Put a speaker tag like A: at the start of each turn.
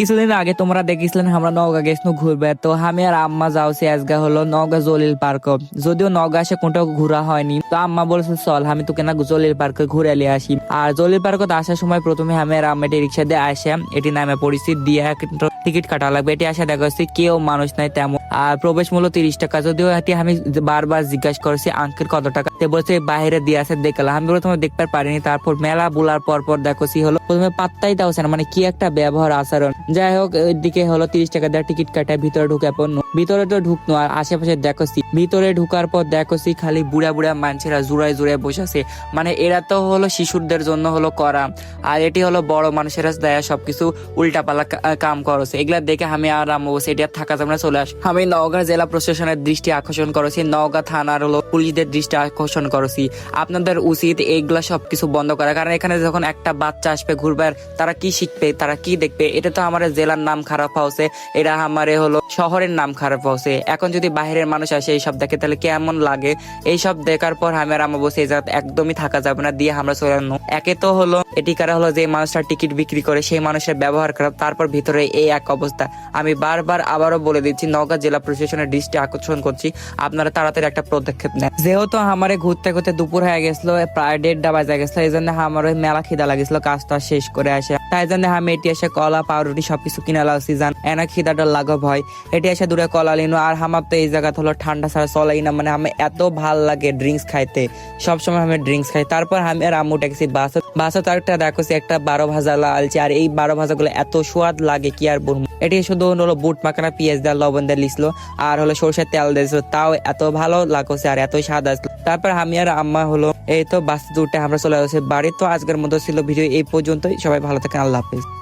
A: কিছুদিন আগে তোমরা দেখেছিলেন আমরা নওগাঁ গেছিলাম ঘুরবে। তো আমি আর আম্মা যাওছি আজগা হলো নওগাঁ জলিল পার্ক। যদিও নওগাঁ সে কোনটাও ঘোরা হয়নি, তো আম্মা বলছে, চল, আমি তোকে না জলিল পার্ক ঘুরে নিয়ে আসি। আর জলিল পার্কত আসার সময় প্রথমে আমি আর আম্মা রিক্সা দিয়ে আসে, এটি নামে পরিস্থিতি দিয়ে টিকিট কাটা লাগবে, এটি আসে দেখা যাচ্ছে কেউ মানুষ নাই তেমন। আর প্রবেশ মূল্য তিরিশ টাকা। যদিও এটি আমি বারবার জিজ্ঞাসা করছি, আঙ্কেল কত টাকা? তে বলছে, বাইরে দিয়ে আসে দেখলাম। আমি প্রথমে দেখতে পারিনি, তারপর মেলা বুলার পর পর দেখছি হলো। প্রথমে পাত্তাই দাওছে না মানে কি একটা ব্যবহার আচরণ। যাই হোক ওইদিকে হলো তিরিশ টাকা দেওয়ার টিকিট কাটায় ভিতরে ঢুকে পড়ল। ভিতরে তো ঢুকনো আর আশেপাশে দেখছি ভিতরে ঢুকার পর দেখছি খালি বুড়া বুড়া মানুষেরা জুড়ায় জুড়ায় বসেছে মানে এরা তো হলো শিশুদের জন্য হলো করা, আর এটি হলো বড় মানুষেরা দেয়া সবকিছু উল্টাপালা কাম করছে। এগুলা দেখে আমি আর বসে এটি আর থাকা যাবে না, চলে আস। আমি নওগাঁ জেলা প্রশাসনের দৃষ্টি আকর্ষণ করেছি, নওগাঁ থানার হলো পুলিশদের দৃষ্টি আকর্ষণ করেছি। আপনাদের উচিত এইগুলা সবকিছু বন্ধ করা। কারণ এখানে যখন একটা বাচ্চা আসবে ঘুরবে, তারা কি শিখবে, তারা কি দেখবে, এটা তো আমার জেলার নাম খারাপ হচ্ছে এটা আমারে হলো শহরের নাম খারাপ হচ্ছে এখন যদি বাইরের মানুষ আসে এইসব দেখে, তাহলে কেমন লাগে? এইসব দেখার পর আমি আর আমার বসে এই জায়গাতে একদমই থাকা যাবে না, দিয়ে আমরা চলে একে তো হলো, এটি কারা হলো, যে মানুষটা টিকিট বিক্রি করে, সেই মানুষের ব্যবহার খারাপ, তারপর ভিতরে এই এক অবস্থা। আমি বারবার আবারও বলে দিচ্ছি, নওগাঁ জেলা প্রশাসনের দৃষ্টি আকর্ষণ করছি। আপনারা তাড়াতাড়ি একটা পদক্ষেপ নেন। যেহেতু আমারে ঘুরতে ঘুরতে দুপুর হয়ে গেছিল, প্রায় দেড়টা বাজে গেছিল, এই জন্য আমার ওই মেলা খিদা লাগেছিল কাজটা শেষ করে আসে। তাই জন্য আমি এটি এসে কলা, পাউরুটি সবকিছু কিনে লাগছি জান এনা খিদাটা লাঘব হয়। এটি এসে দূরে কলা লিনো, আর আমার তো এই জায়গা হলো ঠান্ডা ছাড়া চলাই না মানে আমি এত ভালো লাগে ড্রিঙ্কস খাইতে। সবসময় আমি ড্রিঙ্কস খাই। তারপর আমি আর আম্মু ট্যাক্সি বাস। বাসে তো একটা দেখছি একটা বারো ভাজা লালচি, আর এই বারো ভাজা গুলো এত স্বাদ লাগে কি আর বলব। এটি শুধু হলো বুট মাখানা, পেঁয়াজ দেওয়া লবণ দিয়ে লিসলো। আর হলো সরষের তেল দিয়েছিল তাও এত ভালো লাগছে আর এত স্বাদ আসলো। তারপর আমি আর আম্মা হলো, এই তো বাস দুটে আমরা চলে আসছি বাড়ি। তো আজকের মতো ছিল ভিডিও এই পর্যন্তই। সবাই ভালো থাকেন, আল্লাহ হাফিজ।